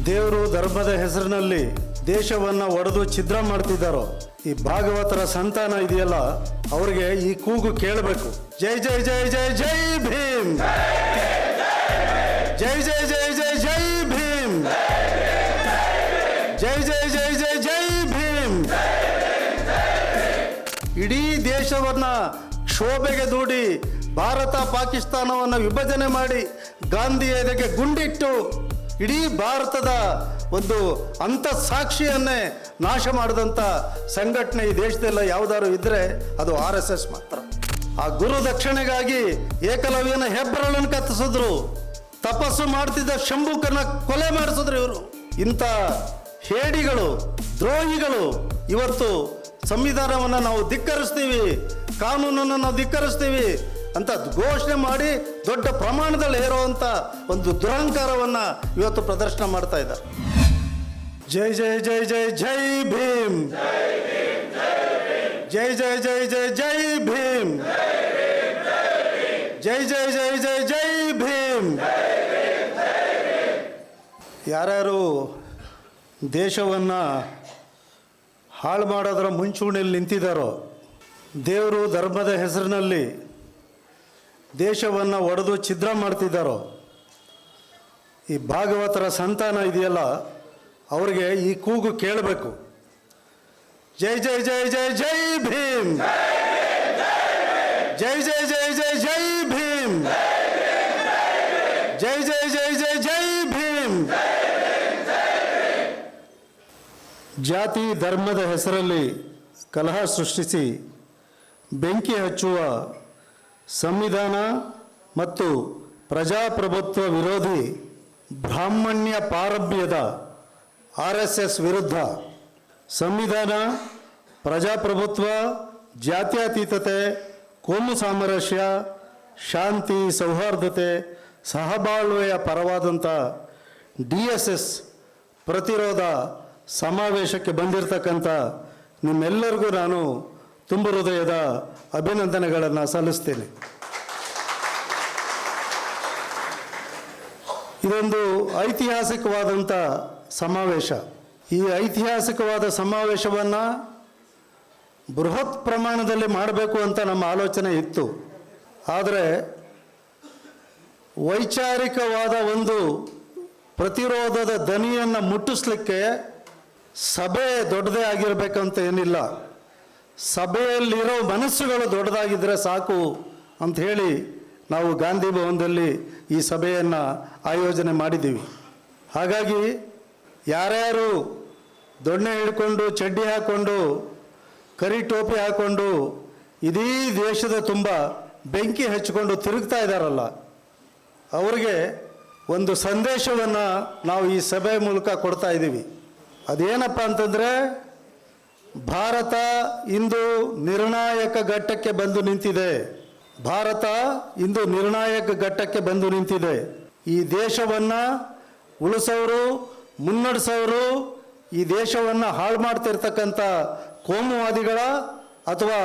ದೇವರು ಧರ್ಮದ ಹೆಸರಿನಲ್ಲಿ ದೇಶವನ್ನ ಒಡೆದು ಛಿದ್ರ ಮಾಡ್ತಿದ್ದಾರೋ? ಈ ಭಾಗವತರ ಸಂತಾನ ಇದೆಯಲ್ಲ, ಅವ್ರಿಗೆ ಈ ಕೂಗು ಕೇಳಬೇಕು. ಜೈ ಜೈ ಜೈ ಜೈ ಜೈ ಭೀಮ್! ಜೈ ಜೈ ಜೈ ಜೈ ಜೈ ಭೀಮ್! ಜೈ ಜೈ ಜೈ ಜೈ ಜೈ ಭೀಮ್! ಇಡೀ ದೇಶವನ್ನ ಕ್ಷೋಭೆಗೆ ದೂಡಿ ಭಾರತ ಪಾಕಿಸ್ತಾನವನ್ನು ವಿಭಜನೆ ಮಾಡಿ ಗಾಂಧಿ ಇದಕ್ಕೆ ಗುಂಡಿಟ್ಟು ಇಡೀ ಭಾರತದ ಒಂದು ಅಂತಃಸಾಕ್ಷಿಯನ್ನೇ ನಾಶ ಮಾಡಿದಂಥ ಸಂಘಟನೆ ಈ ದೇಶದೆಲ್ಲ ಯಾವುದಾದ್ರು ಇದ್ದರೆ ಅದು ಆರ್ ಎಸ್ ಎಸ್ ಮಾತ್ರ. ಆ ಗುರು ದಕ್ಷಿಣೆಗಾಗಿ ಏಕಲವ್ಯನ ಹೆಬ್ಬರಳನ್ನು ಕತ್ತಿಸಿದ್ರು ತಪಸ್ಸು ಮಾಡ್ತಿದ್ದ ಶಂಭುಕನ ಕೊಲೆ ಮಾಡಿಸಿದ್ರು ಇವರು. ಇಂಥ ಹೇಡಿಗಳು, ದ್ರೋಹಿಗಳು ಇವತ್ತು ಸಂವಿಧಾನವನ್ನು ನಾವು ಧಿಕ್ಕರಿಸ್ತೀವಿ, ಕಾನೂನನ್ನು ನಾವು ಧಿಕ್ಕರಿಸ್ತೀವಿ ಅಂತ ಘೋಷಣೆ ಮಾಡಿ ದೊಡ್ಡ ಪ್ರಮಾಣದಲ್ಲಿ ಹೇರುವಂಥ ಒಂದು ದುರಹಂಕಾರವನ್ನ ಇವತ್ತು ಪ್ರದರ್ಶನ ಮಾಡ್ತಾ ಇದ್ದಾರೆ. ಜೈ ಜೈ ಜೈ ಜೈ ಜೈ ಭೀಮ್. ಜೈ ಜೈ ಜೈ ಜೈ ಜೈ ಭೀಮ್. ಜೈ ಜೈ ಜೈ ಜೈ ಜೈ ಭೀಮ್. ಯಾರ್ಯಾರು ದೇಶವನ್ನು ಹಾಳು ಮಾಡೋದರ ಮುಂಚೂಣಿಯಲ್ಲಿ ನಿಂತಿದ್ದಾರೋ ದೇವರು ಧರ್ಮದ ಹೆಸರಿನಲ್ಲಿ ದೇಶವನ್ನು ಒಡೆದು ಛಿದ್ರ ಮಾಡ್ತಿದ್ದಾರೋ ಈ ಭಾಗವತರ ಸಂತಾನ ಇದೆಯಲ್ಲ ಅವ್ರಿಗೆ ಈ ಕೂಗು ಕೇಳಬೇಕು ಜೈ ಜೈ ಜೈ ಜೈ ಜೈ ಭೀಮ್ ಜೈ ಜೈ ಜೈ ಜೈ ಜೈ ಭೀಮ್ ಜೈ ಜೈ ಜೈ ಜೈ ಜೈ ಭೀಮ್ ಜಾತಿ ಧರ್ಮದ ಹೆಸರಲ್ಲಿ ಕಲಹ ಸೃಷ್ಟಿಸಿ ಬೆಂಕಿ ಹಚ್ಚುವ ಸಂವಿಧಾನ ಮತ್ತು ಪ್ರಜಾಪ್ರಭುತ್ವ ವಿರೋಧಿ ಬ್ರಾಹ್ಮಣ್ಯ ಪಾರಭ್ಯದ ಆರ್ ಎಸ್ ಎಸ್ ವಿರುದ್ಧ ಸಂವಿಧಾನ, ಪ್ರಜಾಪ್ರಭುತ್ವ, ಜಾತ್ಯತೀತತೆ, ಕೋಮು ಸಾಮರಸ್ಯ, ಶಾಂತಿ, ಸೌಹಾರ್ದತೆ, ಸಹಬಾಳ್ವೆಯ ಪರವಾದಂಥ ಡಿ ಎಸ್ ಎಸ್ ಪ್ರತಿರೋಧ ಸಮಾವೇಶಕ್ಕೆ ಬಂದಿರತಕ್ಕಂಥ ನಿಮ್ಮೆಲ್ಲರಿಗೂ ನಾನು ತುಂಬ ಹೃದಯದ ಅಭಿನಂದನೆಗಳನ್ನು ಸಲ್ಲಿಸ್ತೇನೆ. ಇದೊಂದು ಐತಿಹಾಸಿಕವಾದಂಥ ಸಮಾವೇಶ. ಈ ಐತಿಹಾಸಿಕವಾದ ಸಮಾವೇಶವನ್ನು ಬೃಹತ್ ಪ್ರಮಾಣದಲ್ಲಿ ಮಾಡಬೇಕು ಅಂತ ನಮ್ಮ ಆಲೋಚನೆ ಇತ್ತು. ಆದರೆ ವೈಚಾರಿಕವಾದ ಒಂದು ಪ್ರತಿರೋಧದ ದನಿಯನ್ನು ಮುಟ್ಟಿಸ್ಲಿಕ್ಕೆ ಸಭೆ ದೊಡ್ಡದೇ ಆಗಿರಬೇಕಂತ ಏನಿಲ್ಲ. ಸಭೆಯಲ್ಲಿರೋ ಮನಸ್ಸುಗಳು ದೊಡ್ಡದಾಗಿದ್ದರೆ ಸಾಕು ಅಂತ ಹೇಳಿ ನಾವು ಗಾಂಧಿ ಭವನದಲ್ಲಿ ಈ ಸಭೆಯನ್ನು ಆಯೋಜನೆ ಮಾಡಿದ್ದೀವಿ. ಹಾಗಾಗಿ ಯಾರ್ಯಾರು ದೊಣ್ಣೆ ಹಿಡ್ಕೊಂಡು, ಚಡ್ಡಿ ಹಾಕ್ಕೊಂಡು ಕರಿ ಟೋಪಿ ಹಾಕ್ಕೊಂಡು ಇಡೀ ದೇಶದ ತುಂಬ ಬೆಂಕಿ ಹಚ್ಚಿಕೊಂಡು ತಿರುಗ್ತಾ ಇದ್ದಾರಲ್ಲ ಅವರಿಗೆ ಒಂದು ಸಂದೇಶವನ್ನು ನಾವು ಈ ಸಭೆ ಮೂಲಕ ಕೊಡ್ತಾ ಇದ್ದೀವಿ. ಅದೇನಪ್ಪ ಅಂತಂದರೆ ಭಾರತ ಇಂದು ನಿರ್ಣಾಯಕ ಘಟ್ಟಕ್ಕೆ ಬಂದು ನಿಂತಿದೆ. ಭಾರತ ಇಂದು ನಿರ್ಣಾಯಕ ಘಟ್ಟಕ್ಕೆ ಬಂದು ನಿಂತಿದೆ. ಈ ದೇಶವನ್ನು ಉಳಿಸೋರು, ಮುನ್ನಡೆಸೋರು, ಈ ದೇಶವನ್ನು ಹಾಳು ಮಾಡ್ತಿರ್ತಕ್ಕಂಥ ಕೋಮುವಾದಿಗಳ ಅಥವಾ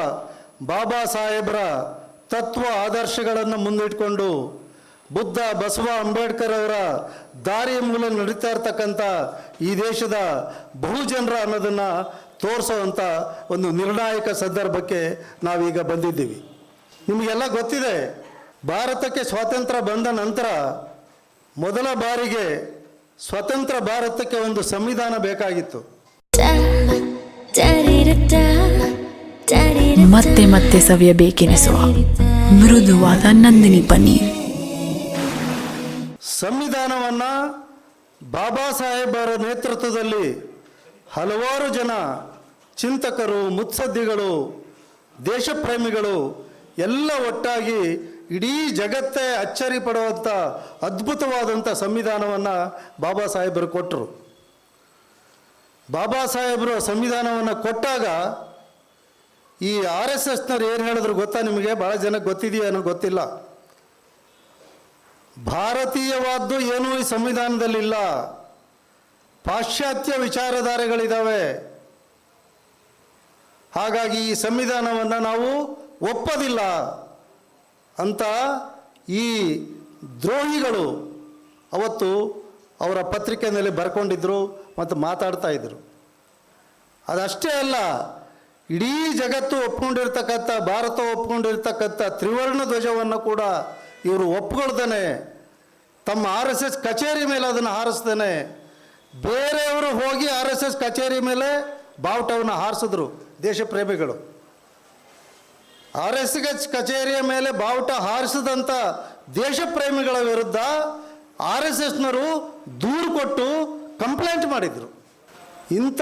ಬಾಬಾ ಸಾಹೇಬರ ತತ್ವ ಆದರ್ಶಗಳನ್ನು ಮುಂದಿಟ್ಕೊಂಡು ಬುದ್ಧ ಬಸವ ಅಂಬೇಡ್ಕರ್ ಅವರ ದಾರಿಯ ಮೂಲ ನಡೀತಾ ಇರ್ತಕ್ಕಂಥ ಈ ದೇಶದ ಬಹುಜನರ ಅನ್ನೋದನ್ನು ತೋರಿಸೋವಂಥ ಒಂದು ನಿರ್ಣಾಯಕ ಸಂದರ್ಭಕ್ಕೆ ನಾವೀಗ ಬಂದಿದ್ದೀವಿ. ನಿಮಗೆಲ್ಲ ಗೊತ್ತಿದೆ ಭಾರತಕ್ಕೆ ಸ್ವಾತಂತ್ರ್ಯ ಬಂದ ನಂತರ ಮೊದಲ ಬಾರಿಗೆ ಸ್ವತಂತ್ರ ಭಾರತಕ್ಕೆ ಒಂದು ಸಂವಿಧಾನ ಬೇಕಾಗಿತ್ತು. ಮತ್ತೆ ಮತ್ತೆ ಸವಿಯಬೇಕೆನಿಸುವ ಮೃದುವಾದ ನಂದಿನಿ ಬನ್ನಿ ಸಂವಿಧಾನವನ್ನ ಬಾಬಾ ಸಾಹೇಬರ ನೇತೃತ್ವದಲ್ಲಿ ಹಲವಾರು ಜನ ಚಿಂತಕರು, ಮುತ್ಸದ್ದಿಗಳು, ದೇಶಪ್ರೇಮಿಗಳು ಎಲ್ಲ ಒಟ್ಟಾಗಿ ಇಡೀ ಜಗತ್ತೇ ಅಚ್ಚರಿ ಪಡುವಂಥ ಅದ್ಭುತವಾದಂಥ ಸಂವಿಧಾನವನ್ನು ಬಾಬಾ ಸಾಹೇಬರು ಕೊಟ್ಟರು ಬಾಬಾ ಸಾಹೇಬರು ಸಂವಿಧಾನವನ್ನು ಕೊಟ್ಟಾಗ ಈ ಆರ್ ಎಸ್ ಎಸ್ನವ್ರು ಏನು ಹೇಳಿದ್ರು ಗೊತ್ತಾ ನಿಮಗೆ? ಭಾಳ ಜನಕ್ಕೆ ಗೊತ್ತಿದೆಯೋ ಏನೋ ಗೊತ್ತಿಲ್ಲ. ಭಾರತೀಯವಾದ್ದು ಏನೂ ಈ ಸಂವಿಧಾನದಲ್ಲಿಲ್ಲ. ಪಾಶ್ಚಾತ್ಯ ವಿಚಾರಧಾರೆಗಳಿದ್ದಾವೆ ಹಾಗಾಗಿ ಈ ಸಂವಿಧಾನವನ್ನು ನಾವು ಒಪ್ಪೋದಿಲ್ಲ ಅಂತ ಈ ದ್ರೋಹಿಗಳು ಅವತ್ತು ಅವರ ಪತ್ರಿಕೆ ಮೇಲೆ ಬರ್ಕೊಂಡಿದ್ದರು ಮತ್ತು ಮಾತಾಡ್ತಾ ಇದ್ದರು ಅದಷ್ಟೇ ಅಲ್ಲ, ಇಡೀ ಜಗತ್ತು ಒಪ್ಕೊಂಡಿರ್ತಕ್ಕಂಥ, ಭಾರತ ಒಪ್ಕೊಂಡಿರ್ತಕ್ಕಂಥ ತ್ರಿವರ್ಣ ಧ್ವಜವನ್ನು ಕೂಡ ಇವರು ಒಪ್ಕೊಳ್ತಾನೆ. ತಮ್ಮ ಆರ್ ಎಸ್ ಎಸ್ ಕಚೇರಿ ಮೇಲೆ ಅದನ್ನು ಹಾರಿಸ್ತಾನೆ. ಬೇರೆಯವರು ಹೋಗಿ ಆರ್ ಎಸ್ ಎಸ್ ಕಚೇರಿ ಮೇಲೆ ಬಾವುಟವನ್ನು ಹಾರಿಸಿದ್ರು ದೇಶ ಪ್ರೇಮಿಗಳು. ಆರ್ ಎಸ್ ಎಸ್ ಕಚೇರಿಯ ಮೇಲೆ ಬಾವುಟ ಹಾರಿಸಿದಂಥ ದೇಶ ಪ್ರೇಮಿಗಳ ವಿರುದ್ಧ ಆರ್ ಎಸ್ ಎಸ್ನವರು ದೂರು ಕೊಟ್ಟು ಕಂಪ್ಲೇಂಟ್ ಮಾಡಿದರು. ಇಂಥ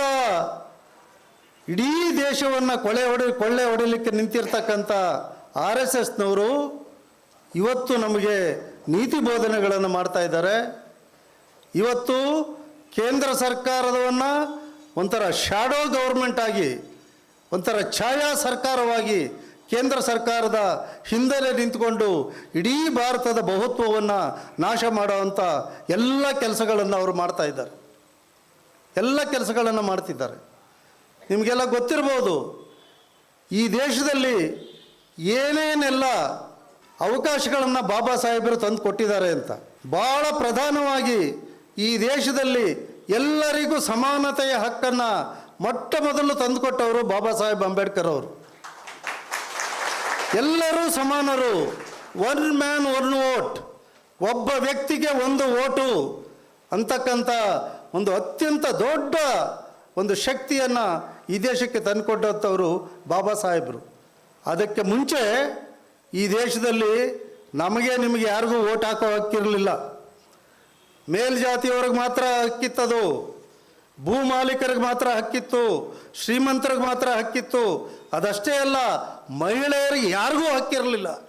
ಇಡೀ ದೇಶವನ್ನು ಕೊಳೆ ಹೊಡಿ, ಕೊಳ್ಳೆ ಹೊಡಿಲಿಕ್ಕೆ ನಿಂತಿರ್ತಕ್ಕಂಥ ಆರ್ ಎಸ್ ಎಸ್ನವರು ಇವತ್ತು ನಮಗೆ ನೀತಿ ಬೋಧನೆಗಳನ್ನು ಮಾಡ್ತಾ ಇದ್ದಾರೆ. ಇವತ್ತು ಕೇಂದ್ರ ಸರ್ಕಾರದವನ್ನು ಒಂಥರ ಶ್ಯಾಡೋ ಗೌರ್ಮೆಂಟ್ ಆಗಿ, ಒಂಥರ ಛಾಯಾ ಸರ್ಕಾರವಾಗಿ ಕೇಂದ್ರ ಸರ್ಕಾರದ ಹಿಂದೆಲೆ ನಿಂತ್ಕೊಂಡು ಇಡೀ ಭಾರತದ ಬಹುತ್ವವನ್ನು ನಾಶ ಮಾಡುವಂಥ ಎಲ್ಲ ಕೆಲಸಗಳನ್ನು ಅವರು ಮಾಡ್ತಾ ಇದ್ದಾರೆ. ಎಲ್ಲ ಕೆಲಸಗಳನ್ನು ಮಾಡ್ತಿದ್ದಾರೆ. ನಿಮಗೆಲ್ಲ ಗೊತ್ತಿರ್ಬೋದು, ಈ ದೇಶದಲ್ಲಿ ಏನೇನೆಲ್ಲ ಅವಕಾಶಗಳನ್ನು ಬಾಬಾ ಸಾಹೇಬರು ತಂದು ಕೊಟ್ಟಿದ್ದಾರೆ ಅಂತ. ಭಾಳ ಪ್ರಧಾನವಾಗಿ ಈ ದೇಶದಲ್ಲಿ ಎಲ್ಲರಿಗೂ ಸಮಾನತೆಯ ಹಕ್ಕನ್ನು ಮೊಟ್ಟ ಮೊದಲು ತಂದುಕೊಟ್ಟವರು ಬಾಬಾ ಸಾಹೇಬ್ ಅಂಬೇಡ್ಕರ್ ಅವರು. ಎಲ್ಲರೂ ಸಮಾನರು. One man, one vote. ಒಬ್ಬ ವ್ಯಕ್ತಿಗೆ ಒಂದು ಓಟು ಅಂತಕ್ಕಂಥ ಒಂದು ಅತ್ಯಂತ ದೊಡ್ಡ ಒಂದು ಶಕ್ತಿಯನ್ನು ಈ ದೇಶಕ್ಕೆ ತಂದುಕೊಟ್ಟಂಥವರು ಬಾಬಾ ಸಾಹೇಬರು. ಅದಕ್ಕೆ ಮುಂಚೆ ಈ ದೇಶದಲ್ಲಿ ನಮಗೆ ನಿಮಗೆ ಯಾರಿಗೂ ಓಟ್ ಹಾಕೋ ಹಕ್ಕಿರಲಿಲ್ಲ. ಮೇಲ್ಜಾತಿಯವ್ರಿಗೆ ಮಾತ್ರ ಹಕ್ಕಿತ್ತದು, ಭೂ ಮಾಲೀಕರಿಗೆ ಮಾತ್ರ ಹಕ್ಕಿತ್ತು, ಶ್ರೀಮಂತರಿಗೆ ಮಾತ್ರ ಹಕ್ಕಿತ್ತು. ಅದಷ್ಟೇ ಅಲ್ಲ, ಮಹಿಳೆಯರಿಗೆ ಯಾರಿಗೂ ಹಕ್ಕಿರಲಿಲ್ಲ.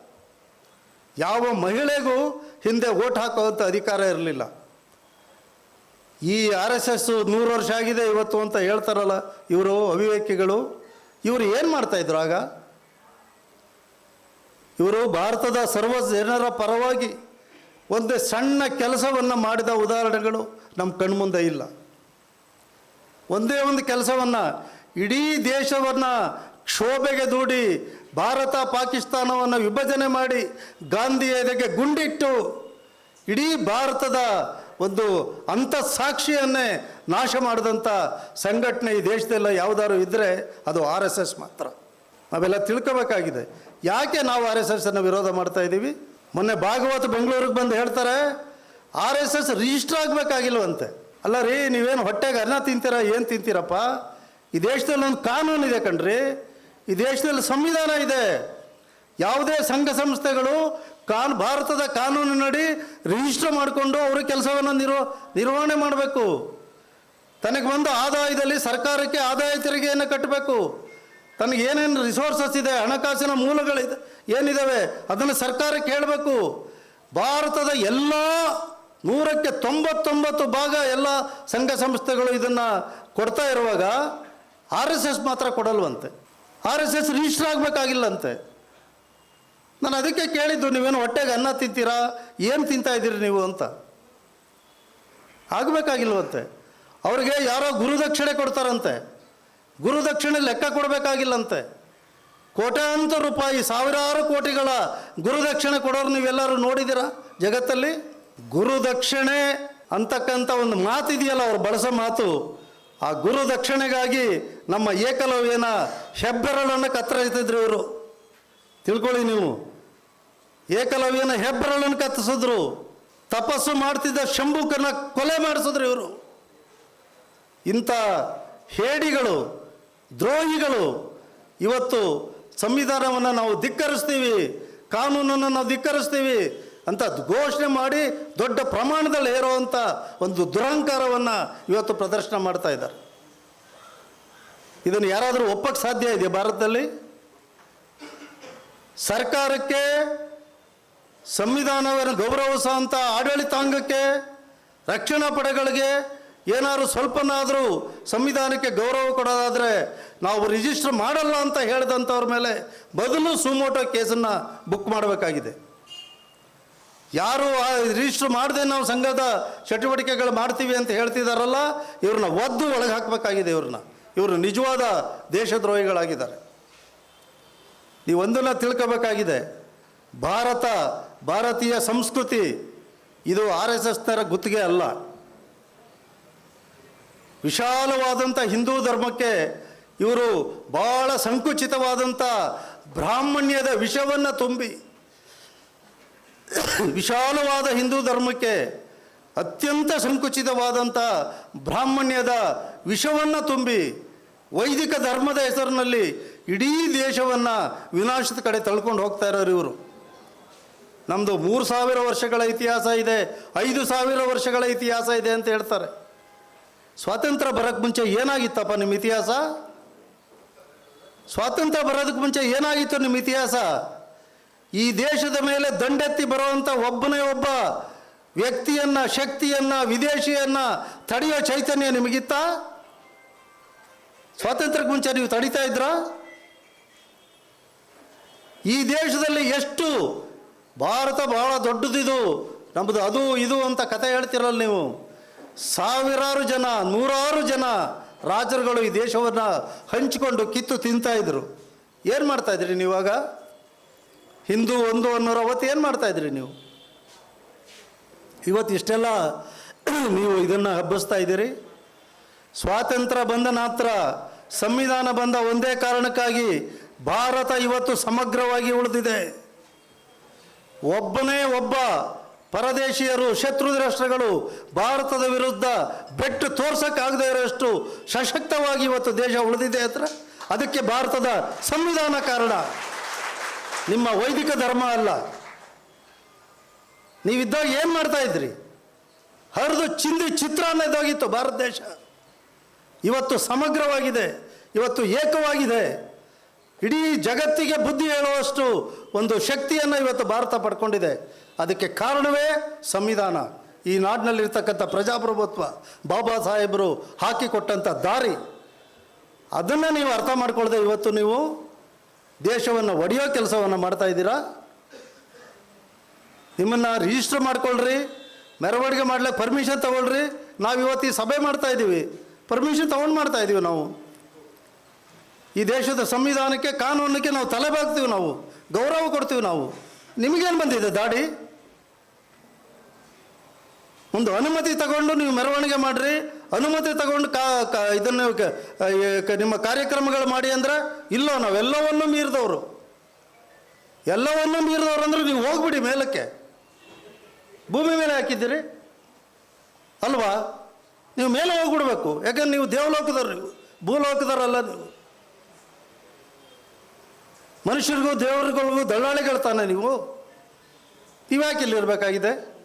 ಯಾವ ಮಹಿಳೆಗೂ ಹಿಂದೆ ಓಟ್ ಹಾಕುವಂಥ ಅಧಿಕಾರ ಇರಲಿಲ್ಲ. ಈ ಆರ್ ಎಸ್ ಎಸ್ ನೂರು ವರ್ಷ ಆಗಿದೆ ಇವತ್ತು ಅಂತ ಹೇಳ್ತಾರಲ್ಲ ಇವರು ಅವಿವೇಕಿಗಳು. ಇವರು ಏನು ಮಾಡ್ತಾಯಿದ್ರು ಆಗ? ಇವರು ಭಾರತದ ಸರ್ವ ಜನರ ಪರವಾಗಿ ಒಂದು ಸಣ್ಣ ಕೆಲಸವನ್ನು ಮಾಡಿದ ಉದಾಹರಣೆಗಳು ನಮ್ಮ ಕಣ್ಮುಂದೆ ಇಲ್ಲ. ಒಂದೇ ಒಂದು ಕೆಲಸವನ್ನು ಇಡೀ ದೇಶವನ್ನು ಕ್ಷೋಭೆಗೆ ದೂಡಿ ಭಾರತ ಪಾಕಿಸ್ತಾನವನ್ನು ವಿಭಜನೆ ಮಾಡಿ ಗಾಂಧಿ ಇದಕ್ಕೆ ಗುಂಡಿಟ್ಟು ಇಡೀ ಭಾರತದ ಒಂದು ಅಂತಃಸಾಕ್ಷಿಯನ್ನೇ ನಾಶ ಮಾಡಿದಂಥ ಸಂಘಟನೆ ಈ ದೇಶದೆಲ್ಲ ಯಾವುದಾದ್ರು ಇದ್ದರೆ ಅದು ಆರ್ ಎಸ್ ಎಸ್ ಮಾತ್ರ. ನಾವೆಲ್ಲ ತಿಳ್ಕೋಬೇಕಾಗಿದೆ. ಯಾಕೆ ನಾವು ಆರ್ ಎಸ್ ಎಸ್ಸನ್ನು ವಿರೋಧ ಮಾಡ್ತಾ ಇದ್ದೀವಿ? ಮೊನ್ನೆ ಭಾಗವತ್ ಬೆಂಗಳೂರಿಗೆ ಬಂದು ಹೇಳ್ತಾರೆ, ಆರ್ ಎಸ್ ಎಸ್ ರಿಜಿಸ್ಟರ್ ಆಗಬೇಕಾಗಿಲ್ವಂತೆ ಅಲ್ಲ ರೀ, ನೀವೇನು ಹೊಟ್ಟೆಗೆ ಅನ್ನ ತಿಂತೀರಾ, ಏನು ತಿಂತೀರಪ್ಪ? ಈ ದೇಶದಲ್ಲಿ ಒಂದು ಕಾನೂನು ಇದೆ ಕಣ್ರಿ. ಈ ದೇಶದಲ್ಲಿ ಸಂವಿಧಾನ ಇದೆ. ಯಾವುದೇ ಸಂಘ ಸಂಸ್ಥೆಗಳು ಕಾನ್, ಭಾರತದ ಕಾನೂನಿನಡಿ ರಿಜಿಸ್ಟರ್ ಮಾಡಿಕೊಂಡು ಅವರು ಕೆಲಸವನ್ನು ನಿರ್ವ, ನಿರ್ವಹಣೆ ಮಾಡಬೇಕು. ತನಗೆ ಬಂದ ಆದಾಯದಲ್ಲಿ ಸರ್ಕಾರಕ್ಕೆ ಆದಾಯ ತೆರಿಗೆಯನ್ನು ಕಟ್ಟಬೇಕು. ತನಗೆ ಏನೇನು ರಿಸೋರ್ಸಸ್ ಇದೆ, ಹಣಕಾಸಿನ ಮೂಲಗಳಿದೆ ಏನಿದ್ದಾವೆ ಅದನ್ನು ಸರ್ಕಾರಕ್ಕೆ ಹೇಳಬೇಕು ಭಾರತದ ಎಲ್ಲ ನೂರಕ್ಕೆ ತೊಂಬತ್ತೊಂಬತ್ತು ಭಾಗ ಎಲ್ಲ ಸಂಘ ಸಂಸ್ಥೆಗಳು ಇದನ್ನು ಕೊಡ್ತಾ ಇರುವಾಗ ಆರ್ ಎಸ್ ಎಸ್ ಮಾತ್ರ ಕೊಡಲ್ವಂತೆ. ಆರ್ ಎಸ್ ಎಸ್ ರಿಜಿಸ್ಟರ್ ಆಗಬೇಕಾಗಿಲ್ಲಂತೆ. ನಾನು ಅದಕ್ಕೆ ಕೇಳಿದ್ದು, ನೀವೇನು ಹೊಟ್ಟೆಗೆ ಅನ್ನ ತಿಂತೀರಾ? ಏನು ತಿಂತಾ ಇದ್ದೀರಿ ನೀವು ಅಂತ. ಆಗಬೇಕಾಗಿಲ್ವಂತೆ ಅವ್ರಿಗೆ ಯಾರೋ ಗುರುದಕ್ಷಿಣೆ ಕೊಡ್ತಾರಂತೆ. ಗುರುದಕ್ಷಿಣೆ ಲೆಕ್ಕ ಕೊಡಬೇಕಾಗಿಲ್ಲಂತೆ. ಕೋಟ್ಯಾಂತರ ರೂಪಾಯಿ, ಸಾವಿರಾರು ಕೋಟಿಗಳ ಗುರುದಕ್ಷಿಣೆ ಕೊಡೋರು ನೀವೆಲ್ಲರೂ ನೋಡಿದ್ದೀರಾ? ಜಗತ್ತಲ್ಲಿ ಗುರುದಕ್ಷಿಣೆ ಅಂತಕ್ಕಂಥ ಒಂದು ಮಾತಿದೆಯಲ್ಲ ಅವ್ರು ಬಳಸೋ ಮಾತು. ಆ ಗುರುದಕ್ಷಿಣೆಗಾಗಿ ನಮ್ಮ ಏಕಲವ್ಯನ ಹೆಬ್ಬೆರಳನ್ನು ಕತ್ತರಿಸ್ತಿದ್ರು ಇವರು. ತಿಳ್ಕೊಳ್ಳಿ ನೀವು. ಏಕಲವ್ಯನ ಹೆಬ್ಬೆರಳನ್ನು ಕತ್ತಿಸಿದ್ರು ತಪಸ್ಸು ಮಾಡ್ತಿದ್ದ ಶಂಭುಕನ ಕೊಲೆ ಮಾಡಿಸಿದ್ರು ಇವರು. ಇಂಥ ಹೇಡಿಗಳು ದ್ರೋಹಿಗಳು. ಇವತ್ತು ಸಂವಿಧಾನವನ್ನು ನಾವು ಧಿಕ್ಕರಿಸ್ತೀವಿ, ಕಾನೂನನ್ನು ನಾವು ಧಿಕ್ಕರಿಸ್ತೀವಿ ಅಂತ ಘೋಷಣೆ ಮಾಡಿ ದೊಡ್ಡ ಪ್ರಮಾಣದಲ್ಲಿ ಹೇರುವಂಥ ಒಂದು ದುರಹಂಕಾರವನ್ನು ಇವತ್ತು ಪ್ರದರ್ಶನ ಮಾಡ್ತಾ ಇದ್ದಾರೆ. ಇದನ್ನು ಯಾರಾದರೂ ಒಪ್ಪಕ್ಕೆ ಸಾಧ್ಯ ಇದೆಯಾ ಭಾರತದಲ್ಲಿ? ಸರ್ಕಾರಕ್ಕೆ ಸಂವಿಧಾನವನ್ನು ಗೌರವಿಸುವಂಥ ಆಡಳಿತಾಂಗಕ್ಕೆ, ರಕ್ಷಣಾ ಪಡೆಗಳಿಗೆ ಏನಾದ್ರು ಸ್ವಲ್ಪನಾದರೂ ಸಂವಿಧಾನಕ್ಕೆ ಗೌರವ ಕೊಡೋದಾದರೆ ನಾವು ರಿಜಿಸ್ಟರ್ ಮಾಡಲ್ಲ ಅಂತ ಹೇಳಿದಂಥವ್ರ ಮೇಲೆ ಬದಲು ಸುಮೋಟೋ ಕೇಸನ್ನು ಬುಕ್ ಮಾಡಬೇಕಾಗಿದೆ. ಯಾರು ಆ ರಿಜಿಸ್ಟರ್ ಮಾಡದೆ ನಾವು ಸಂಘದ ಚಟುವಟಿಕೆಗಳು ಮಾಡ್ತೀವಿ ಅಂತ ಹೇಳ್ತಿದ್ದಾರಲ್ಲ ಇವ್ರನ್ನ ಒದ್ದು ಒಳಗೆ ಹಾಕಬೇಕಾಗಿದೆ ಇವ್ರನ್ನ. ಇವರು ನಿಜವಾದ ದೇಶದ್ರೋಹಿಗಳಾಗಿದ್ದಾರೆ. ನೀವು ಒಂದನ್ನು ತಿಳ್ಕೋಬೇಕಾಗಿದೆ, ಭಾರತ, ಭಾರತೀಯ ಸಂಸ್ಕೃತಿ, ಇದು ಆರ್ ಎಸ್ ಎಸ್ನರ ಗುತ್ತಿಗೆ ಅಲ್ಲ. ವಿಶಾಲವಾದಂಥ ಹಿಂದೂ ಧರ್ಮಕ್ಕೆ ಇವರು ಭಾಳ ಸಂಕುಚಿತವಾದಂಥ ಬ್ರಾಹ್ಮಣ್ಯದ ವಿಷವನ್ನು ತುಂಬಿ ವಿಶಾಲವಾದ ಹಿಂದೂ ಧರ್ಮಕ್ಕೆ ಅತ್ಯಂತ ಸಂಕುಚಿತವಾದಂಥ ಬ್ರಾಹ್ಮಣ್ಯದ ವಿಷವನ್ನು ತುಂಬಿ ವೈದಿಕ ಧರ್ಮದ ಹೆಸರಿನಲ್ಲಿ ಇಡೀ ದೇಶವನ್ನು ವಿನಾಶದ ಕಡೆ ತಳ್ಕೊಂಡು ಹೋಗ್ತಾ ಇರೋರು ಇವರು. ನಮ್ಮದು ಮೂರು ಸಾವಿರ ವರ್ಷಗಳ ಇತಿಹಾಸ ಇದೆ, ಐದು ಸಾವಿರ ವರ್ಷಗಳ ಇತಿಹಾಸ ಇದೆ ಅಂತ ಹೇಳ್ತಾರೆ. ಸ್ವಾತಂತ್ರ್ಯ ಬರೋಕ್ಕೆ ಮುಂಚೆ ಏನಾಗಿತ್ತಪ್ಪ ನಿಮ್ಮ ಇತಿಹಾಸ? ಸ್ವಾತಂತ್ರ್ಯ ಬರೋದಕ್ಕೆ ಮುಂಚೆ ಏನಾಗಿತ್ತು ನಿಮ್ಮ ಇತಿಹಾಸ? ಈ ದೇಶದ ಮೇಲೆ ದಂಡೆತ್ತಿ ಬರುವಂಥ ಒಬ್ಬನೇ ಒಬ್ಬ ವ್ಯಕ್ತಿಯನ್ನ, ಶಕ್ತಿಯನ್ನು, ವಿದೇಶಿಯನ್ನ ತಡೆಯೋ ಚೈತನ್ಯ ನಿಮಗಿತ್ತ? ಸ್ವಾತಂತ್ರ್ಯಕ್ಕೆ ಮುಂಚೆ ನೀವು ತಡಿತಾ ಇದ್ರ? ಈ ದೇಶದಲ್ಲಿ ಎಷ್ಟು ಭಾರತ ಬಹಳ ದೊಡ್ಡದಿದು ನಮ್ಮದು ಅದು ಇದು ಅಂತ ಕತೆ ಹೇಳ್ತಿರಲ್ಲ ನೀವು. ಸಾವಿರಾರು ಜನ, ನೂರಾರು ಜನ ರಾಜರುಗಳು ಈ ದೇಶವನ್ನು ಹಂಚಿಕೊಂಡು ಕಿತ್ತು ತಿಂತಾಯಿದ್ರು ಏನು ಮಾಡ್ತಾ ಇದ್ರಿ ನೀವಾಗ? ಹಿಂದೂ ಒಂದು ಅನ್ನೋರು ಅವತ್ತು ಏನು ಮಾಡ್ತಾ ಇದ್ರಿ ನೀವು? ಇವತ್ತು ಇಷ್ಟೆಲ್ಲ ನೀವು ಇದನ್ನು ಹಬ್ಬಿಸ್ತಾ ಇದ್ದೀರಿ. ಸ್ವಾತಂತ್ರ್ಯ ಬಂದ ನಂತರ ಸಂವಿಧಾನ ಬಂದ ಒಂದೇ ಕಾರಣಕ್ಕಾಗಿ ಭಾರತ ಇವತ್ತು ಸಮಗ್ರವಾಗಿ ಉಳಿದಿದೆ. ಒಬ್ಬನೇ ಒಬ್ಬ ಪರದೇಶೀಯರು ಶತ್ರು ರಾಷ್ಟ್ರಗಳು ಭಾರತದ ವಿರುದ್ಧ ಬೆಟ್ಟು ತೋರ್ಸಕ್ಕಾಗದೇ ಇರೋಷ್ಟು ಸಶಕ್ತವಾಗಿ ಇವತ್ತು ದೇಶ ಉಳಿದಿದೆ ಹತ್ರ. ಅದಕ್ಕೆ ಭಾರತದ ಸಂವಿಧಾನ ಕಾರಣ. ನಿಮ್ಮ ವೈದಿಕ ಧರ್ಮ ಅಲ್ಲ. ನೀವಿದ್ದಾಗ ಏನು ಮಾಡ್ತಾ ಇದ್ರಿ? ಹರಿದು ಚಿಂದಿ ಚಿತ್ರ ಅನ್ನೋದಾಗಿತ್ತು ಭಾರತ ದೇಶ. ಇವತ್ತು ಸಮಗ್ರವಾಗಿದೆ, ಇವತ್ತು ಏಕವಾಗಿದೆ. ಇಡೀ ಜಗತ್ತಿಗೆ ಬುದ್ಧಿ ಹೇಳುವಷ್ಟು ಒಂದು ಶಕ್ತಿಯನ್ನು ಇವತ್ತು ಭಾರತ ಪಡ್ಕೊಂಡಿದೆ. ಅದಕ್ಕೆ ಕಾರಣವೇ ಸಂವಿಧಾನ. ಈ ನಾಡಿನಲ್ಲಿರ್ತಕ್ಕಂಥ ಪ್ರಜಾಪ್ರಭುತ್ವ ಬಾಬಾ ಸಾಹೇಬರು ಹಾಕಿಕೊಟ್ಟಂಥ ದಾರಿ. ಅದನ್ನು ನೀವು ಅರ್ಥ ಮಾಡ್ಕೊಳ್ಳದೆ ಇವತ್ತು ನೀವು ದೇಶವನ್ನು ಒಡೆಯೋ ಕೆಲಸವನ್ನು ಮಾಡ್ತಾ ಇದ್ದೀರಾ? ನಿಮ್ಮನ್ನು ರಿಜಿಸ್ಟರ್ ಮಾಡ್ಕೊಳ್ರಿ, ಮೆರವಣಿಗೆ ಮಾಡ್ಲಿಕ್ಕೆ ಪರ್ಮಿಷನ್ ತೊಗೊಳ್ರಿ. ನಾವು ಇವತ್ತು ಈ ಸಭೆ ಮಾಡ್ತಾ ಇದ್ದೀವಿ. ಪರ್ಮಿಷನ್ ತೊಗೊಂಡು ಮಾಡ್ತಾ ಇದ್ದೀವಿ ನಾವು. ಈ ದೇಶದ ಸಂವಿಧಾನಕ್ಕೆ ಕಾನೂನಕ್ಕೆ ನಾವು ತಲೆ ಬಾಗ್ತೀವಿ ನಾವು. ಗೌರವ ಕೊಡ್ತೀವಿ ನಾವು. ನಿಮಗೇನು ಬಂದಿದೆ ದಾಡಿ? ಒಂದು ಅನುಮತಿ ತಗೊಂಡು ನೀವು ಮೆರವಣಿಗೆ ಮಾಡಿರಿ. ಅನುಮತಿ ತಗೊಂಡು ಕಾ ಇದನ್ನು ನಿಮ್ಮ ಕಾರ್ಯಕ್ರಮಗಳು ಮಾಡಿ ಅಂದ್ರೆ ಇಲ್ಲ ನಾವೆಲ್ಲವನ್ನೂ ಮೀರಿದವರು. ಎಲ್ಲವನ್ನೂ ಮೀರಿದವರು ಅಂದ್ರೆ ನೀವು ಹೋಗ್ಬಿಡಿ ಮೇಲಕ್ಕೆ. ಭೂಮಿ ಮೇಲೆ ಹಾಕಿದ್ದೀರಿ. ಅಲ್ವಾ? ನೀವು ಮೇಲೆ ಹೋಗ್ಬಿಡ್ಬೇಕು. ಯಾಕಂದ್ರೆ ನೀವು ದೇವಲೋಕದವ್ರು ನೀವು. ಭೂಲೋಕದವರಲ್ಲ ನೀವು. ಮನುಷ್ಯರಿಗೂ ದೇವರುಗಳಿಗೂ ದಳ್ಳಾಳಿಗಳು ತಾನೆ ನೀವು. ಇಲ್ಲಿ ಇರಬೇಕಾಗಿದೆ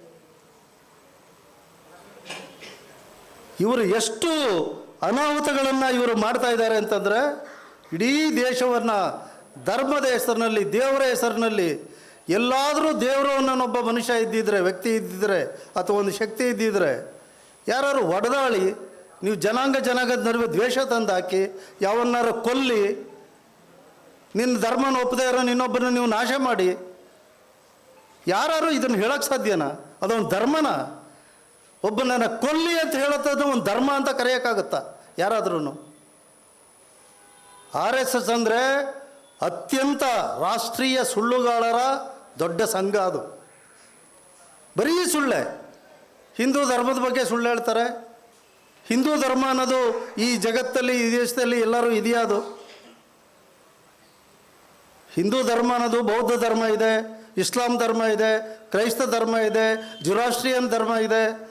ಇವರು ಎಷ್ಟು ಅನಾಹುತಗಳನ್ನು ಇವರು ಮಾಡ್ತಾ ಇದ್ದಾರೆ ಅಂತಂದರೆ, ಇಡೀ ದೇಶವನ್ನು, ಧರ್ಮದ ಹೆಸರಿನಲ್ಲಿ, ದೇವರ ಹೆಸರಿನಲ್ಲಿ, ಎಲ್ಲಾದರೂ ದೇವರು ಅನ್ನೋನೊಬ್ಬ ಮನುಷ್ಯ ಇದ್ದಿದ್ರೆ, ವ್ಯಕ್ತಿ ಇದ್ದಿದ್ರೆ, ಅಥವಾ ಒಂದು ಶಕ್ತಿ ಇದ್ದಿದ್ರೆ ಯಾರು ಒಡೆದಾಳಿ, ನೀವು ಜನಾಂಗ ಜನಾಂಗದ ನಡುವೆ ದ್ವೇಷ ತಂದು ಹಾಕಿ ಯಾವನ್ನಾರು ಕೊಲ್ಲಿ, ನಿನ್ನ ಧರ್ಮನ ಒಪ್ಪದೇ ಇರೋ ಇನ್ನೊಬ್ಬರನ್ನ ನೀವು ನಾಶ ಮಾಡಿ ಯಾರು ಇದನ್ನು ಹೇಳಕ್ಕೆ ಸಾಧ್ಯನಾ? ಅದೊಂದು ಧರ್ಮನ? ಒಬ್ಬನನ್ನ ಕೊಲ್ಲಿ ಅಂತ ಹೇಳತ್ತದು ಒಂದು ಧರ್ಮ ಅಂತ ಕರೆಯೋಕ್ಕಾಗುತ್ತಾ? ಯಾರಾದ್ರೂ ಆರ್ ಎಸ್ ಎಸ್ ಅಂದರೆ ಅತ್ಯಂತ ರಾಷ್ಟ್ರೀಯ ಸುಳ್ಳುಗಾರರ ದೊಡ್ಡ ಸಂಘ ಅದು. ಬರೀ ಸುಳ್ಳೆ. ಹಿಂದೂ ಧರ್ಮದ ಬಗ್ಗೆ ಸುಳ್ಳು ಹೇಳ್ತಾರೆ. ಹಿಂದೂ ಧರ್ಮ ಅನ್ನೋದು ಈ ಜಗತ್ತಲ್ಲಿ, ಈ ದೇಶದಲ್ಲಿ ಎಲ್ಲರೂ ಇದೆಯಾ ಅದು? ಹಿಂದೂ ಧರ್ಮ ಅನ್ನೋದು ಬೌದ್ಧ ಧರ್ಮ ಇದೆ, ಇಸ್ಲಾಂ ಧರ್ಮ ಇದೆ, ಕ್ರೈಸ್ತ ಧರ್ಮ ಇದೆ, ಜುರಾಷ್ಟ್ರಿಯನ್ ಧರ್ಮ ಇದೆ.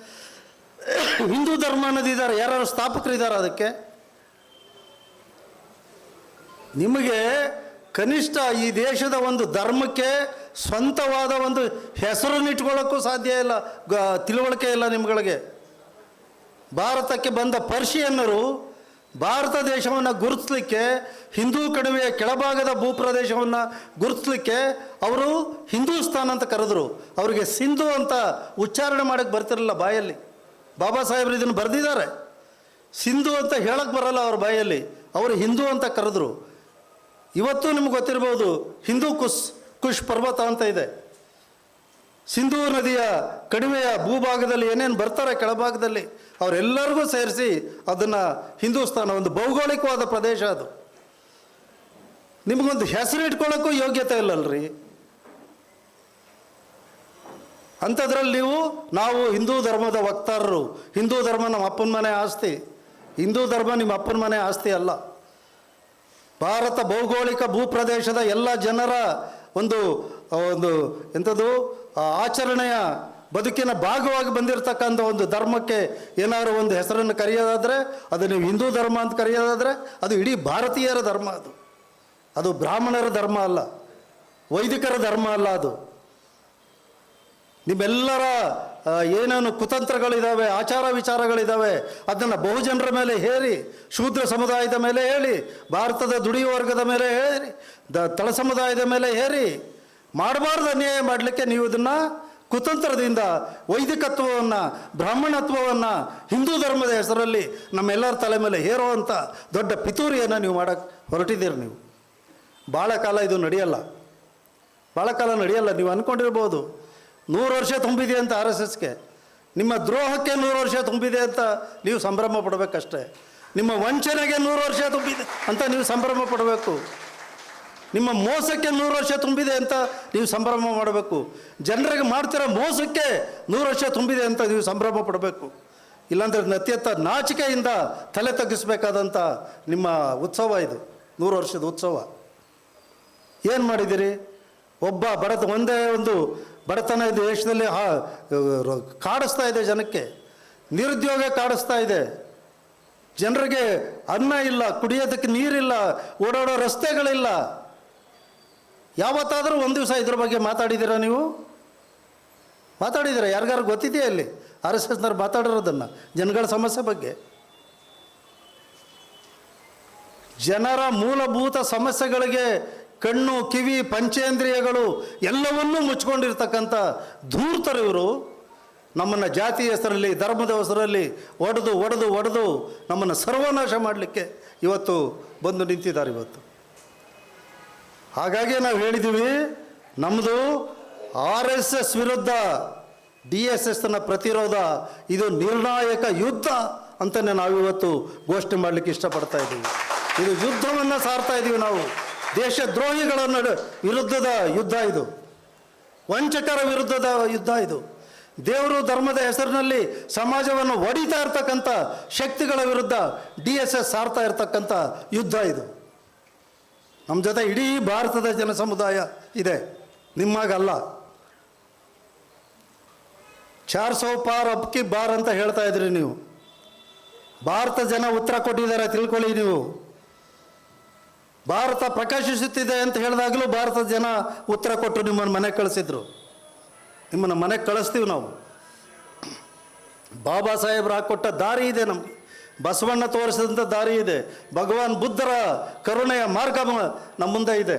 ಹಿಂದೂ ಧರ್ಮ ಅನ್ನೋದಿದ್ದಾರೆ ಯಾರು ಸ್ಥಾಪಕರಿದ್ದಾರೆ ಅದಕ್ಕೆ? ನಿಮಗೆ ಕನಿಷ್ಠ ಈ ದೇಶದ ಒಂದು ಧರ್ಮಕ್ಕೆ ಸ್ವಂತವಾದ ಒಂದು ಹೆಸರನ್ನು ಇಟ್ಕೊಳ್ಳೋಕ್ಕೂ ಸಾಧ್ಯ ಇಲ್ಲ, ಗ- ತಿಳುವಳಿಕೆ ಇಲ್ಲ ನಿಮ್ಗಳಿಗೆ. ಭಾರತಕ್ಕೆ ಬಂದ ಪರ್ಷಿಯನ್ನರು ಭಾರತ ದೇಶವನ್ನು ಗುರುತಿಸಲಿಕ್ಕೆ, ಹಿಂದೂ ಕಣಿವೆಯ ಕೆಳಭಾಗದ ಭೂಪ್ರದೇಶವನ್ನು ಗುರುತಿಸಲಿಕ್ಕೆ ಅವರು ಹಿಂದೂಸ್ತಾನ್ ಅಂತ ಕರೆದ್ರು. ಅವರಿಗೆ ಸಿಂಧು ಅಂತ ಉಚ್ಚಾರಣೆ ಮಾಡೋಕ್ಕೆ ಬರ್ತಿರಲಿಲ್ಲ ಬಾಯಲ್ಲಿ. ಬಾಬಾ ಸಾಹೇಬ್ರು ಇದನ್ನು ಬರೆದಿದ್ದಾರೆ. ಸಿಂಧು ಅಂತ ಹೇಳಕ್ಕೆ ಬರಲ್ಲ ಅವ್ರ ಬಾಯಲ್ಲಿ. ಅವರು ಹಿಂದೂ ಅಂತ ಕರೆದ್ರು. ಇವತ್ತು ನಿಮ್ಗೆ ಗೊತ್ತಿರ್ಬೋದು, ಹಿಂದೂ ಕುಶ್ ಕುಶ್ ಪರ್ವತ ಅಂತ ಇದೆ. ಸಿಂಧೂ ನದಿಯ ಕಡಿಮೆಯ ಭೂಭಾಗದಲ್ಲಿ ಏನೇನು ಬರ್ತಾರೆ ಕೆಳಭಾಗದಲ್ಲಿ, ಅವರೆಲ್ಲರಿಗೂ ಸೇರಿಸಿ ಅದನ್ನು ಹಿಂದೂಸ್ತಾನ ಒಂದು ಭೌಗೋಳಿಕವಾದ ಪ್ರದೇಶ ಅದು. ನಿಮಗೊಂದು ಹೆಸರು ಇಟ್ಕೊಳ್ಳೋಕ್ಕೂ ಯೋಗ್ಯತೆ ಇಲ್ಲಲ್ರಿ. ಅಂಥದ್ರಲ್ಲಿ ನೀವು, ನಾವು ಹಿಂದೂ ಧರ್ಮದ ವಕ್ತಾರರು. ಹಿಂದೂ ಧರ್ಮ ನಮ್ಮ ಅಪ್ಪನ ಮನೆ ಆಸ್ತಿ. ಹಿಂದೂ ಧರ್ಮ ನಿಮ್ಮ ಅಪ್ಪನ ಮನೆ ಆಸ್ತಿ ಅಲ್ಲ. ಭಾರತ ಭೌಗೋಳಿಕ ಭೂಪ್ರದೇಶದ ಎಲ್ಲ ಜನರ ಒಂದು ಒಂದು ಎಂಥದ್ದು ಆಚರಣೆಯ ಬದುಕಿನ ಭಾಗವಾಗಿ ಬಂದಿರತಕ್ಕಂಥ ಒಂದು ಧರ್ಮಕ್ಕೆ ಏನಾದರೂ ಒಂದು ಹೆಸರನ್ನು ಕರೆಯೋದಾದರೆ, ಅದು ನೀವು ಹಿಂದೂ ಧರ್ಮ ಅಂತ ಕರೆಯೋದಾದರೆ, ಅದು ಇಡೀ ಭಾರತೀಯರ ಧರ್ಮ ಅದು. ಅದು ಬ್ರಾಹ್ಮಣರ ಧರ್ಮ ಅಲ್ಲ. ವೈದಿಕರ ಧರ್ಮ ಅಲ್ಲ ಅದು. ನಿಮ್ಮೆಲ್ಲರ ಏನೇನು ಕುತಂತ್ರಗಳಿದ್ದಾವೆ ಆಚಾರ ವಿಚಾರಗಳಿದ್ದಾವೆ ಅದನ್ನು ಬಹುಜನರ ಮೇಲೆ ಹೇರಿ, ಶೂದ್ರ ಸಮುದಾಯದ ಮೇಲೆ ಹೇಳಿ, ಭಾರತದ ದುಡಿಯುವ ವರ್ಗದ ಮೇಲೆ ಹೇರಿ, ದ, ತಳ ಸಮುದಾಯದ ಮೇಲೆ ಹೇರಿ, ಮಾಡಬಾರ್ದು ಅನ್ಯಾಯ ಮಾಡಲಿಕ್ಕೆ ನೀವು ಇದನ್ನು ಕುತಂತ್ರದಿಂದ, ವೈದಿಕತ್ವವನ್ನು, ಬ್ರಾಹ್ಮಣತ್ವವನ್ನು, ಹಿಂದೂ ಧರ್ಮದ ಹೆಸರಲ್ಲಿ ನಮ್ಮೆಲ್ಲರ ತಲೆ ಮೇಲೆ ಹೇರುವಂಥ ದೊಡ್ಡ ಪಿತೂರಿಯನ್ನು ನೀವು ಮಾಡಕ್ಕೆ ಹೊರಟಿದ್ದೀರಿ ನೀವು. ಭಾಳ ಕಾಲ ಇದು ನಡೆಯಲ್ಲ. ಭಾಳ ಕಾಲ ನಡೆಯಲ್ಲ, ನೀವು ಅಂದ್ಕೊಂಡಿರ್ಬೋದು ನೂರು ವರ್ಷ ತುಂಬಿದೆ ಅಂತ ಆರ್ ಎಸ್ ಎಸ್ಗೆ. ನಿಮ್ಮ ದ್ರೋಹಕ್ಕೆ ನೂರು ವರ್ಷ ತುಂಬಿದೆ ಅಂತ ನೀವು ಸಂಭ್ರಮ ಪಡಬೇಕಷ್ಟೇ. ನಿಮ್ಮ ವಂಚನೆಗೆ ನೂರು ವರ್ಷ ತುಂಬಿದೆ ಅಂತ ನೀವು ಸಂಭ್ರಮ ಪಡಬೇಕು. ನಿಮ್ಮ ಮೋಸಕ್ಕೆ ನೂರು ವರ್ಷ ತುಂಬಿದೆ ಅಂತ ನೀವು ಸಂಭ್ರಮ ಮಾಡಬೇಕು. ಜನರಿಗೆ ಮಾಡ್ತಿರೋ ಮೋಸಕ್ಕೆ ನೂರು ವರ್ಷ ತುಂಬಿದೆ ಅಂತ ನೀವು ಸಂಭ್ರಮ ಪಡಬೇಕು. ಇಲ್ಲಾಂದರೆ ಅತ್ಯಂತ ನಾಚಿಕೆಯಿಂದ ತಲೆ ತಗ್ಗಿಸಬೇಕಾದಂಥ ನಿಮ್ಮ ಉತ್ಸವ ಇದು, ನೂರು ವರ್ಷದ ಉತ್ಸವ. ಏನು ಮಾಡಿದ್ದೀರಿ ಒಬ್ಬ ಬಡತ ಒಂದೇ ಒಂದು ಬಡತನ ಇದು ದೇಶದಲ್ಲಿ ಕಾಡಿಸ್ತಾ ಇದೆ ಜನಕ್ಕೆ. ನಿರುದ್ಯೋಗ ಕಾಡಿಸ್ತಾ ಇದೆ. ಜನರಿಗೆ ಅನ್ನ ಇಲ್ಲ, ಕುಡಿಯೋದಕ್ಕೆ ನೀರಿಲ್ಲ, ಓಡಾಡೋ ರಸ್ತೆಗಳಿಲ್ಲ. ಯಾವತ್ತಾದರೂ ಒಂದು ದಿವಸ ಇದ್ರ ಬಗ್ಗೆ ಮಾತಾಡಿದ್ದೀರಾ ನೀವು? ಮಾತಾಡಿದ್ದೀರಾ? ಯಾರಿಗಾರು ಗೊತ್ತಿದೆಯಾ ಅಲ್ಲಿ ಆರ್ ಎಸ್ ಎಸ್ನವ್ರು ಮಾತಾಡಿರೋದನ್ನು, ಜನಗಳ ಸಮಸ್ಯೆ ಬಗ್ಗೆ? ಜನರ ಮೂಲಭೂತ ಸಮಸ್ಯೆಗಳಿಗೆ ಕಣ್ಣು, ಕಿವಿ, ಪಂಚೇಂದ್ರಿಯಗಳು ಎಲ್ಲವನ್ನೂ ಮುಚ್ಕೊಂಡಿರ್ತಕ್ಕಂಥ ಧೂರ್ತರು ಇವರು. ನಮ್ಮನ್ನು ಜಾತಿ ಹೆಸರಲ್ಲಿ, ಧರ್ಮದ ಹೆಸರಲ್ಲಿ ಒಡೆದು ಒಡೆದು ಒಡೆದು ನಮ್ಮನ್ನು ಸರ್ವನಾಶ ಮಾಡಲಿಕ್ಕೆ ಇವತ್ತು ಬಂದು ನಿಂತಿದ್ದಾರೆ ಇವತ್ತು. ಹಾಗಾಗಿ ನಾವು ಹೇಳಿದ್ದೀವಿ ನಮ್ಮದು ಆರ್ ಎಸ್ ಎಸ್ ವಿರುದ್ಧ ಡಿ ಎಸ್ ಎಸ್ನ ಪ್ರತಿರೋಧ, ಇದು ನಿರ್ಣಾಯಕ ಯುದ್ಧ ಅಂತಲೇ ನಾವಿವತ್ತು ಘೋಷಣೆ ಮಾಡಲಿಕ್ಕೆ ಇಷ್ಟಪಡ್ತಾ ಇದ್ದೀವಿ. ಇದು ಯುದ್ಧವನ್ನು ಸಾರ್ತಾ ಇದ್ದೀವಿ ನಾವು. ದೇಶದ್ರೋಹಿಗಳ ನಡು ವಿರುದ್ಧದ ಯುದ್ಧ ಇದು. ವಂಚಕರ ವಿರುದ್ಧದ ಯುದ್ಧ ಇದು. ದೇವರು ಧರ್ಮದ ಹೆಸರಿನಲ್ಲಿ ಸಮಾಜವನ್ನು ಒಡಿತಾ ಇರ್ತಕ್ಕಂಥ ಶಕ್ತಿಗಳ ವಿರುದ್ಧ ಡಿ ಎಸ್ ಎಸ್ ಸಾರ್ತಾ ಇರ್ತಕ್ಕಂಥ ಯುದ್ಧ ಇದು. ನಮ್ಮ ಜೊತೆ ಇಡೀ ಭಾರತದ ಜನ ಸಮುದಾಯ ಇದೆ. ನಿಮ್ಮಾಗಲ್ಲ. ಚಾರ್ ಸೌ ಪಾರ್ ಅಬ್ಕಿ ಬಾರ್ ಅಂತ ಹೇಳ್ತಾ ಇದ್ರಿ ನೀವು. ಭಾರತ ಜನ ಉತ್ತರ ಕೊಟ್ಟಿದ್ದಾರೆ ತಿಳ್ಕೊಳ್ಳಿ ನೀವು. ಭಾರತ ಪ್ರಕಾಶಿಸುತ್ತಿದೆ ಅಂತ ಹೇಳಿದಾಗಲೂ ಭಾರತದ ಜನ ಉತ್ತರ ಕೊಟ್ಟು ನಿಮ್ಮನ್ನು ಮನೆಗೆ ಕಳಿಸಿದ್ರು. ನಿಮ್ಮನ್ನು ಮನೆಗೆ ಕಳಿಸ್ತೀವಿ ನಾವು. ಬಾಬಾ ಸಾಹೇಬ್ರು ಹಾಕ್ಕೊಟ್ಟ ದಾರಿ ಇದೆ ನಮ್ಮ ಬಸವಣ್ಣ ತೋರಿಸಿದಂಥ ದಾರಿ ಇದೆ. ಭಗವಾನ್ ಬುದ್ಧರ ಕರುಣೆಯ ಮಾರ್ಗ ನಮ್ಮ ಮುಂದೆ ಇದೆ.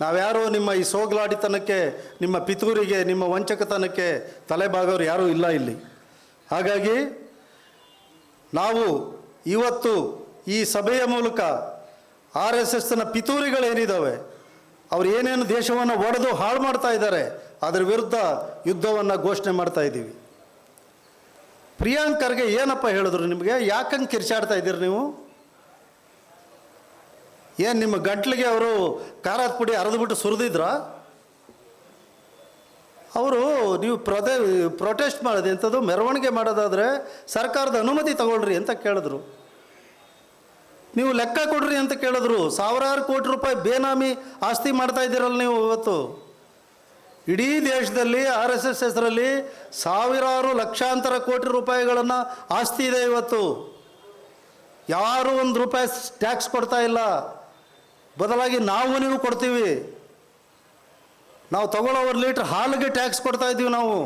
ನಾವ್ಯಾರು ನಿಮ್ಮ ಈ ಸೋಗ್ಲಾಡಿತನಕ್ಕೆ, ನಿಮ್ಮ ಪಿತೂರಿಗೆ, ನಿಮ್ಮ ವಂಚಕತನಕ್ಕೆ ತಲೆಬಾಗೋರು ಯಾರೂ ಇಲ್ಲ ಇಲ್ಲಿ. ಹಾಗಾಗಿ ನಾವು ಇವತ್ತು ಈ ಸಭೆಯ ಮೂಲಕ ಆರ್ ಎಸ್ ಎಸ್ನ ಪಿತೂರಿಗಳೇನಿದ್ದಾವೆ ಅವ್ರು ಏನೇನು ದೇಶವನ್ನು ಒಡೆದು ಹಾಳು ಮಾಡ್ತಾ ಇದ್ದಾರೆ, ಅದರ ವಿರುದ್ಧ ಯುದ್ಧವನ್ನು ಘೋಷಣೆ ಮಾಡ್ತಾ ಇದ್ದೀವಿ. ಪ್ರಿಯಾಂಕರ್ಗೆ ಏನಪ್ಪ ಹೇಳಿದ್ರು ನಿಮಗೆ? ಯಾಕಂಗೆ ಕಿರ್ಚಾಡ್ತಾ ಇದ್ದೀರಿ ನೀವು? ಏನು ನಿಮ್ಮ ಗಂಟ್ಲಿಗೆ ಅವರು ಖಾರದ ಪುಡಿ ಅರೆದುಬಿಟ್ಟು ಸುರಿದಿದ್ರಾ? ಅವರು ನೀವು ಪ್ರೊದೆ, ಪ್ರೊಟೆಸ್ಟ್ ಮಾಡೋದು ಎಂಥದ್ದು ಮೆರವಣಿಗೆ ಮಾಡೋದಾದರೆ ಸರ್ಕಾರದ ಅನುಮತಿ ತಗೊಳ್ರಿ ಅಂತ ಕೇಳಿದ್ರು. ನೀವು ಲೆಕ್ಕ ಕೊಡ್ರಿ ಅಂತ ಕೇಳಿದ್ರು. ಸಾವಿರಾರು ಕೋಟಿ ರೂಪಾಯಿ ಬೇನಾಮಿ ಆಸ್ತಿ ಮಾಡ್ತಾ ಇದ್ದೀರಲ್ಲ ನೀವು ಇವತ್ತು. ಇಡೀ ದೇಶದಲ್ಲಿ, ಆರ್ ಎಸ್ ಎಸ್ ಹೆಸರಲ್ಲಿ ಸಾವಿರಾರು ಲಕ್ಷಾಂತರ ಕೋಟಿ ರೂಪಾಯಿಗಳನ್ನು ಆಸ್ತಿ ಇದೆ ಇವತ್ತು. ಯಾರು ಒಂದು ರೂಪಾಯಿ ಟ್ಯಾಕ್ಸ್ ಕೊಡ್ತಾ ಇಲ್ಲ. ಬದಲಾಗಿ ನಾವು ನೀವು ಕೊಡ್ತೀವಿ. ನಾವು ತಗೊಳ್ಳೋ ಒಂದು ಲೀಟ್ರ್ ಹಾಲಿಗೆ ಟ್ಯಾಕ್ಸ್ ಕೊಡ್ತಾ ಇದ್ದೀವಿ ನಾವು.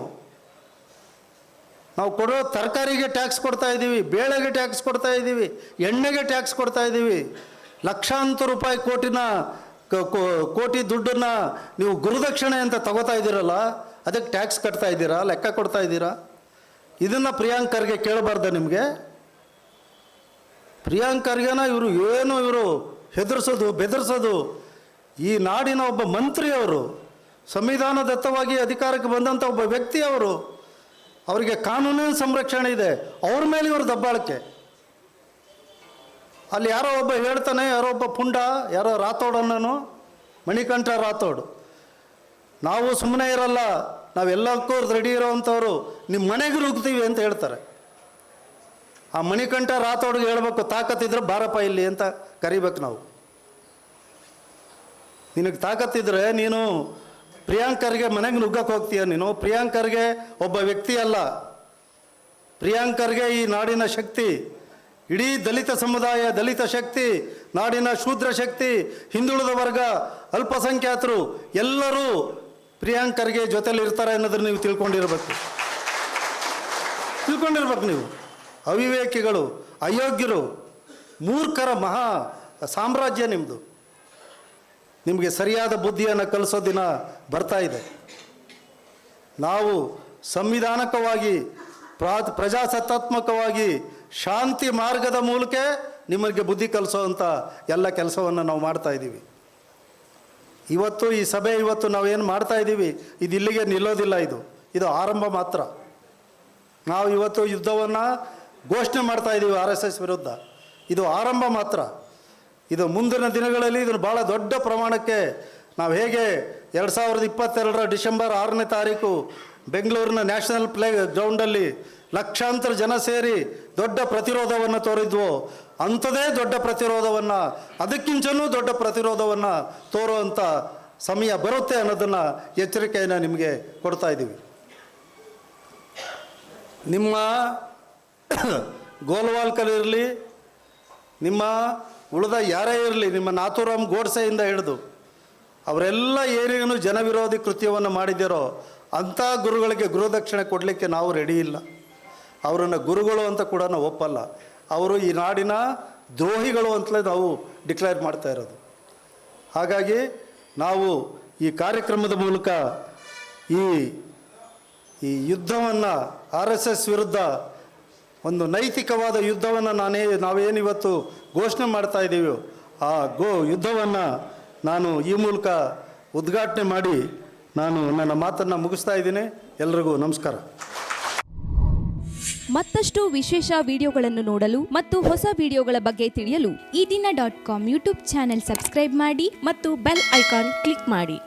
ನಾವು ಕೊಡೋ ತರಕಾರಿಗೆ ಟ್ಯಾಕ್ಸ್ ಕೊಡ್ತಾ ಇದ್ದೀವಿ, ಬೇಳೆಗೆ ಟ್ಯಾಕ್ಸ್ ಕೊಡ್ತಾ ಇದ್ದೀವಿ, ಎಣ್ಣೆಗೆ ಟ್ಯಾಕ್ಸ್ ಕೊಡ್ತಾ ಇದ್ದೀವಿ. ಲಕ್ಷಾಂತರ ರೂಪಾಯಿ ಕೋಟಿನ ಕೋಟಿ ದುಡ್ಡನ್ನು ನೀವು ಗುರುದಕ್ಷಿಣೆ ಅಂತ ತಗೋತಾ ಇದ್ದೀರಲ್ಲ, ಅದಕ್ಕೆ ಟ್ಯಾಕ್ಸ್ ಕಟ್ತಾ ಇದ್ದೀರಾ, ಲೆಕ್ಕ ಕೊಡ್ತಾ ಇದ್ದೀರಾ? ಇದನ್ನು ಪ್ರಿಯಾಂಕರ್ಗೆ ಕೇಳಬಾರ್ದ ನಿಮಗೆ. ಪ್ರಿಯಾಂಕರ್ಗೆನ ಇವರು ಏನು ಇವರು ಹೆದರ್ಸೋದು, ಬೆದರ್ಸೋದು? ಈ ನಾಡಿನ ಒಬ್ಬ ಮಂತ್ರಿಯವರು, ಸಂವಿಧಾನದತ್ತವಾಗಿ ಅಧಿಕಾರಕ್ಕೆ ಬಂದಂಥ ಒಬ್ಬ ವ್ಯಕ್ತಿ ಅವರು ಅವರಿಗೆ ಕಾನೂನಿನ ಸಂರಕ್ಷಣೆ ಇದೆ. ಅವ್ರ ಮೇಲೆ ಇವರು ದಬ್ಬಾಳಿಕೆ ಅಲ್ಲಿ ಯಾರೋ ಒಬ್ಬ ಹೇಳ್ತಾನೆ, ಯಾರೋ ಒಬ್ಬ ಪುಂಡ, ಯಾರೋ ರಾಥೋಡ್ ಅನ್ನೋನು, ಮಣಿಕಂಠ ರಾಥೋಡ್. ನಾವು ಸುಮ್ಮನೆ ಇರಲ್ಲ ನಾವೆಲ್ಲಕ್ಕೂ ರೆಡಿ ಇರೋವಂಥವ್ರು ನಿಮ್ಮ ಮನೆಗೆ ರುಗ್ತೀವಿ ಅಂತ ಹೇಳ್ತಾರೆ. ಆ ಮಣಿಕಂಠ ರಾಥೋಡ್ಗೆ ಹೇಳ್ಬೇಕು, ತಾಕತ್ತಿದ್ರೆ ಬಾರಪ್ಪ ಇಲ್ಲಿ ಅಂತ ಕರಿಬೇಕು ನಾವು. ನಿನಗೆ ತಾಕತ್ತಿದ್ರೆ ನೀನು ಪ್ರಿಯಾಂಕರ್ಗೆ ಮನೆಗೆ ನುಗ್ಗಕ್ಕೆ ಹೋಗ್ತೀಯ ನೀನು? ಪ್ರಿಯಾಂಕರ್ಗೆ ಒಬ್ಬ ವ್ಯಕ್ತಿ ಅಲ್ಲ ಪ್ರಿಯಾಂಕರ್ಗೆ ಈ ನಾಡಿನ ಶಕ್ತಿ, ಇಡೀ ದಲಿತ ಸಮುದಾಯ, ದಲಿತ ಶಕ್ತಿ, ನಾಡಿನ ಶೂದ್ರ ಶಕ್ತಿ, ಹಿಂದುಳಿದ ವರ್ಗ, ಅಲ್ಪಸಂಖ್ಯಾತರು ಎಲ್ಲರೂ ಪ್ರಿಯಾಂಕರ್ಗೆ ಜೊತೆಲಿ ಇರ್ತಾರೆ ಅನ್ನೋದನ್ನು ನೀವು ತಿಳ್ಕೊಂಡಿರ್ಬೇಕು. ತಿಳ್ಕೊಂಡಿರ್ಬೇಕು ನೀವು. ಅವಿವೇಕಿಗಳು, ಅಯೋಗ್ಯರು, ಮೂರ್ಖರ ಮಹಾ ಸಾಮ್ರಾಜ್ಯ ನಿಮ್ಮದು ನಿಮಗೆ ಸರಿಯಾದ ಬುದ್ಧಿಯನ್ನು ಕಲಿಸೋ ದಿನ ಬರ್ತಾ ಇದೆ. ನಾವು ಸಂವಿಧಾನಕವಾಗಿ ಪ್ರಾ ಪ್ರಜಾಸತ್ತಾತ್ಮಕವಾಗಿ ಶಾಂತಿ ಮಾರ್ಗದ ಮೂಲಕ ನಿಮಗೆ ಬುದ್ಧಿ ಕಲಿಸೋವಂಥ ಎಲ್ಲ ಕೆಲಸವನ್ನು ನಾವು ಮಾಡ್ತಾ ಇದ್ದೀವಿ. ಇವತ್ತು ಈ ಸಭೆ ಇವತ್ತು ನಾವೇನು ಮಾಡ್ತಾ ಇದ್ದೀವಿ, ಇದು ಇಲ್ಲಿಗೆ ನಿಲ್ಲೋದಿಲ್ಲ ಇದು. ಇದು ಆರಂಭ ಮಾತ್ರ. ನಾವು ಇವತ್ತು ಯುದ್ಧವನ್ನು ಘೋಷಣೆ ಮಾಡ್ತಾ ಇದ್ದೀವಿ ಆರ್ ಎಸ್ ಎಸ್ ವಿರುದ್ಧ. ಇದು ಆರಂಭ ಮಾತ್ರ. ಇದು ಮುಂದಿನ ದಿನಗಳಲ್ಲಿ ಇದನ್ನು ಭಾಳ ದೊಡ್ಡ ಪ್ರಮಾಣಕ್ಕೆ ನಾವು ಹೇಗೆ ಎರಡು ಸಾವಿರದ ಇಪ್ಪತ್ತೆರಡರ ಡಿಸೆಂಬರ್ ಆರನೇ ತಾರೀಕು ಬೆಂಗಳೂರಿನ ನ್ಯಾಷನಲ್ ಪ್ಲೇ ಗ್ರೌಂಡಲ್ಲಿ ಲಕ್ಷಾಂತರ ಜನ ಸೇರಿ ದೊಡ್ಡ ಪ್ರತಿರೋಧವನ್ನು ತೋರಿದ್ವು, ಅಂಥದೇ ದೊಡ್ಡ ಪ್ರತಿರೋಧವನ್ನು, ಅದಕ್ಕಿಂತಲೂ ದೊಡ್ಡ ಪ್ರತಿರೋಧವನ್ನು ತೋರುವಂಥ ಸಮಯ ಬರುತ್ತೆ ಅನ್ನೋದನ್ನು ಎಚ್ಚರಿಕೆಯನ್ನು ನಿಮಗೆ ಕೊಡ್ತಾ ಇದ್ದೀವಿ. ನಿಮ್ಮ ಗೋಲ್ವಾಲ್ಕರ್ ಇರಲಿ, ನಿಮ್ಮ ಉಳಿದ ಯಾರೇ ಇರಲಿ, ನಿಮ್ಮ ನಾಥೂರಾಮ್ ಗೋಡ್ಸೆಯಿಂದ ಹಿಡಿದು ಅವರೆಲ್ಲ ಏನೇನು ಜನವಿರೋಧಿ ಕೃತ್ಯವನ್ನು ಮಾಡಿದ್ದೀರೋ ಅಂಥ ಗುರುಗಳಿಗೆ ಗುರುದಕ್ಷಿಣೆ ಕೊಡಲಿಕ್ಕೆ ನಾವು ರೆಡಿ ಇಲ್ಲ. ಅವರನ್ನು ಗುರುಗಳು ಅಂತ ಕೂಡ ನಾವು ಒಪ್ಪಲ್ಲ. ಅವರು ಈ ನಾಡಿನ ದ್ರೋಹಿಗಳು ಅಂತಲೇ ನಾವು ಡಿಕ್ಲೇರ್ ಮಾಡ್ತಾ ಇರೋದು. ಹಾಗಾಗಿ ನಾವು ಈ ಕಾರ್ಯಕ್ರಮದ ಮೂಲಕ ಈ ಈ ಯುದ್ಧವನ್ನು ಆರ್ ಎಸ್ ಎಸ್ ವಿರುದ್ಧ ಒಂದು ನೈತಿಕವಾದ ಯುದ್ಧವನ್ನು ನಾನೇ, ನಾವೇನಿವತ್ತು ಘೋಷಣೆ ಮಾಡ್ತಾ ಇದ್ದೀವಿ ಆ ಗೋ ಯುದ್ಧವನ್ನು ನಾನು ಈ ಮೂಲಕ ಉದ್ಘಾಟನೆ ಮಾಡಿ ನಾನು ನನ್ನ ಮಾತನ್ನು ಮುಗಿಸ್ತಾ ಇದ್ದೀನಿ. ಎಲ್ರಿಗೂ ನಮಸ್ಕಾರ. ಮತ್ತಷ್ಟು ವಿಶೇಷ ವಿಡಿಯೋಗಳನ್ನು ನೋಡಲು ಮತ್ತು ಹೊಸ ವಿಡಿಯೋಗಳ ಬಗ್ಗೆ ತಿಳಿಯಲು Ee Dina dot com YouTube channel subscribe ಮಾಡಿ ಮತ್ತು ಬೆಲ್ ಐಕಾನ್ ಕ್ಲಿಕ್ ಮಾಡಿ.